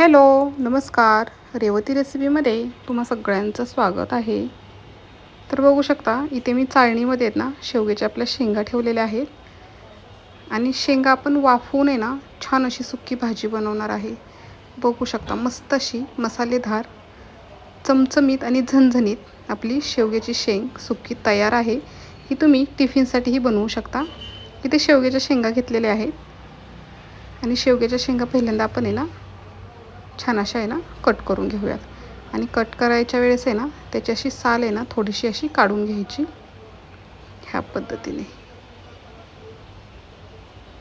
Hello नमस्कार. रेवती रेसिपीमध्ये तुम्हा सगळ्यांचं स्वागत आहे. तर बघू शकता इथे मी चाळणीमध्ये आहेत ना शेवग्याच्या आपल्या शेंगा ठेवलेल्या आहेत. आणि शेंगा आपण वाफवून आहे ना छान अशी सुक्की भाजी बनवणार आहे. बघू शकता मस्त अशी मसालेदार चमचमीत आणि झणझणीत आपली शेवग्याची शेंग सुक्की तयार आहे. ही तुम्ही टिफिनसाठीही बनवू शकता. इथे शेवग्याच्या शेंगा घेतलेल्या आहेत. आणि शेवग्याच्या शेंगा पहिल्यांदा आपण आहे ना छान अशा आहे ना कट करून घेऊयात. आणि कट करायच्या वेळेस आहे ना त्याची अशी साल आहे ना थोडीशी अशी काढून घ्यायची. ह्या पद्धतीने.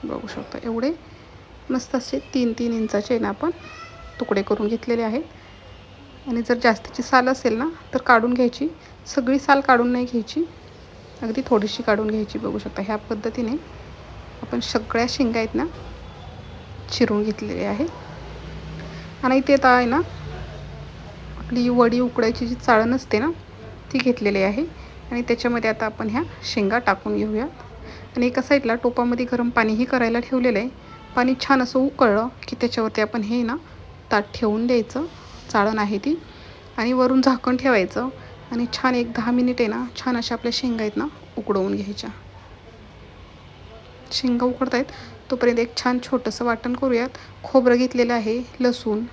बघू शकता एवढे मस्त असे तीन तीन इंचाचे आहे ना आपण तुकडे करून घेतलेले आहेत. आणि जर जास्तीची साल असेल ना तर काढून घ्यायची. सगळी साल काढून नाही घ्यायची. अगदी थोडीशी काढून घ्यायची बघू शकता. ह्या पद्धतीने आपण सगळ्या शेंगा आहेत ना चिरून घेतलेले आहे आणि इथे आता आहे ना आपली वडी उकडायची जी चाळण असते ना ती घेतलेली आहे. आणि त्याच्यामध्ये आता आपण ह्या शेंगा टाकून घेऊयात. आणि एका साईडला टोपामध्ये गरम पाणीही करायला ठेवलेलं आहे. पाणी छान असं उकळलं की त्याच्यावरती आपण हे ना ताट ठेवून द्यायचं. चाळण आहे ती. आणि वरून झाकण ठेवायचं. आणि छान एक दहा मिनिट आहे ना छान अशा आपल्या शेंगा आहेत ना उकडवून घ्यायच्या. शेंगा उकडत आहेत तोपर्यंत एक छान छोटंसं वाटण करूयात. खोबरं घेतलेलं आहे लसूण.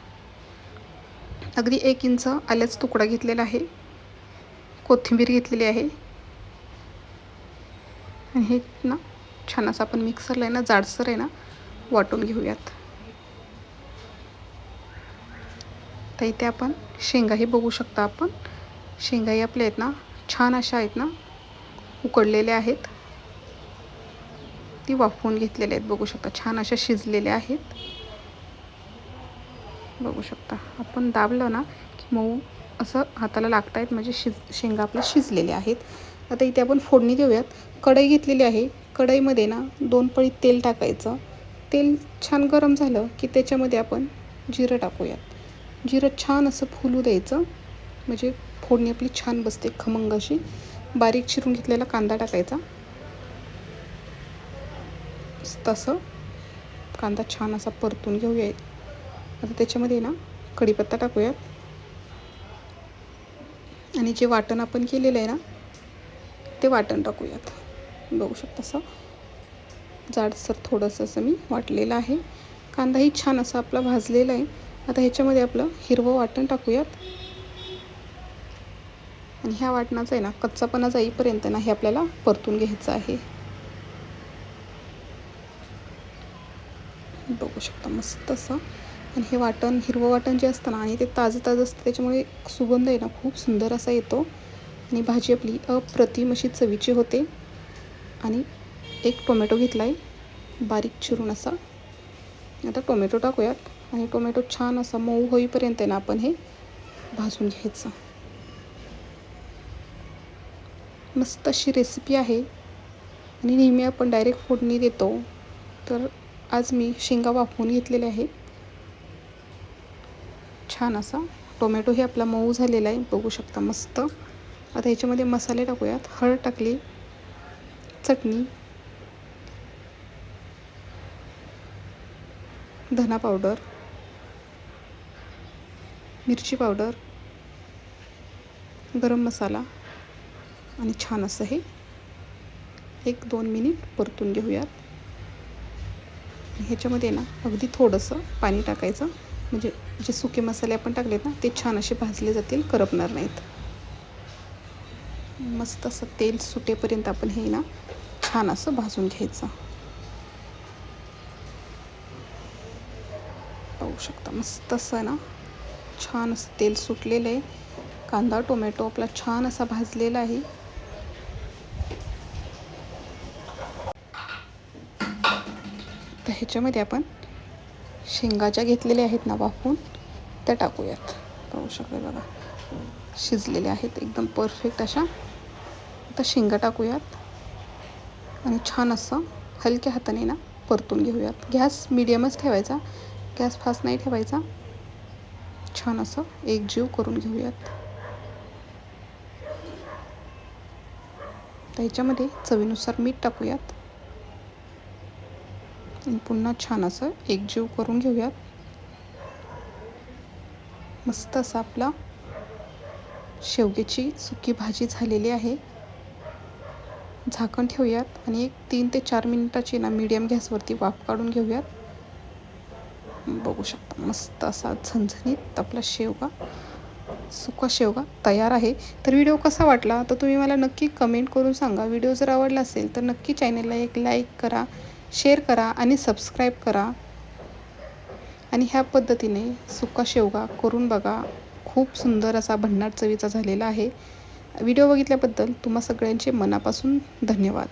अगदी एक इंच आल्याचा तुकडा घेतलेला आहे. कोथिंबीर घेतलेली आहे. आणि हे ना छान असं आपण मिक्सरला आहे ना जाडसर आहे ना वाटून घेऊयात. तर इथे आपण शेंगाही बघू शकता आपण. शेंगाही आपल्या आहेत ना छान अशा आहेत ना उकडलेल्या आहेत. ती वाफवून घेतलेल्या आहेत. बघू शकता छान अशा शिजलेल्या आहेत. बघू शकता आपण दाबलं ना की मऊ असं हाताला लागत आहेत म्हणजे शिज शेंगा आपल्या शिजलेल्या आहेत. आता इथे आपण फोडणी देऊयात. कढई घेतलेली आहे. कढईमध्ये ना दोन पळी तेल टाकायचं. तेल छान गरम झालं की त्याच्यामध्ये आपण जिरं टाकूयात. जिरं छान असं फुलू द्यायचं. म्हणजे फोडणी आपली छान बसते खमंग अशी. बारीक चिरून घेतलेला कांदा टाकायचा. तसं कांदा छान असा परतून घेऊया आता त्याच्यामध्ये ना कढीपत्ता टाकूयात. आणि जे वाटण आपण केलेलं आहे ना ते वाटण टाकूयात. बघू शकता असं. जाडसर थोडंसं असं मी वाटलेलं आहे. कांदाही छान असा आपला भाजलेला आहे. आता ह्याच्यामध्ये आपलं हिरवं वाटण टाकूयात. आणि ह्या वाटणाचं आहे ना कच्चापणा जाईपर्यंत ना हे आपल्याला परतून घ्यायचं आहे. बघू शकता मस्त असं. आणि हे वाटण हिरवं वाटण जे असतं ना आणि ते ताजं ताजं असतं त्याच्यामुळे सुगंध आहे ना खूप सुंदर असा येतो. आणि भाजी आपली अप्रतिम अशी चवीची होते. आणि एक टोमॅटो घेतला आहे बारीक चिरून असा. आता टोमॅटो टाकूयात. आणि टोमॅटो छान असा मऊ होईपर्यंत आहे ना आपण हे भाजून घ्यायचं. मस्त अशी रेसिपी आहे. आणि नेहमी आपण डायरेक्ट फोडणी देतो. तर आज मी शेंगा वाफवून घेतलेले आहे. छान असा टोमॅटो हे आपला मऊ झालेला आहे. बघू शकता मस्त. आता ह्याच्यामध्ये मसाले टाकूयात. हळद टाकली. चटणी. धना पावडर. मिरची पावडर. गरम मसाला. आणि छान असं हे एक दोन मिनिट परतून घेऊयात. ह्याच्यामध्ये ना अगदी थोडंसं पाणी टाकायचं. म्हणजे जे सुके मसाले आपण टाकलेत ना ते छान असे भाजले जातील करपणार नाहीत. मस्त असं तेल सुटेपर्यंत आपण हे ना छान असं भाजून घ्यायचं. पाहू शकता मस्त असं ना छान असं तेल सुटलेलं आहे. कांदा टोमॅटो आपला छान असा भाजलेला आहे. तर ह्याच्यामध्ये आपण शेंगा ज्या घेतलेल्या आहेत ना वाफून त्या टाकूयात. पाहू शकता बघा. शिजलेल्या आहेत एकदम परफेक्ट अशा. आता शेंगा टाकूयात. आणि छान असं हलक्या हाताने ना परतून घेऊयात. गॅस मिडियमच ठेवायचा गॅस फास्ट नाही ठेवायचा. छान असं एक जीव करून घेऊयात. त्याच्यामध्ये चवीनुसार मीठ टाकूयात. पुन्हा छान असं एकजीव करून घेऊयात. मस्त असा आपला शेवग्याची सुकी भाजी झालेली आहे. झाकण ठेवूयात आणि एक तीन ते चार मिनिटाची ना मीडियम गॅसवरती वाफ काढून घेऊयात. बघू शकता मस्त असा झणझणीत आपला शेवगा सुका शेवगा तयार आहे. तर व्हिडिओ कसा वाटला? तर तुम्ही मला नक्की कमेंट करून सांगा. व्हिडिओ जर आवडला असेल तर नक्की चॅनलला एक लाईक करा. शेअर करा आणि सबस्क्राईब करा. आणि ह्या पद्धतीने सुका शेवगा करून बघा. खूप सुंदर असा भन्नाट चवीचा झालेला आहे. व्हिडिओ बघितल्याबद्दल तुम्हा सगळ्यांचे मनापासून धन्यवाद.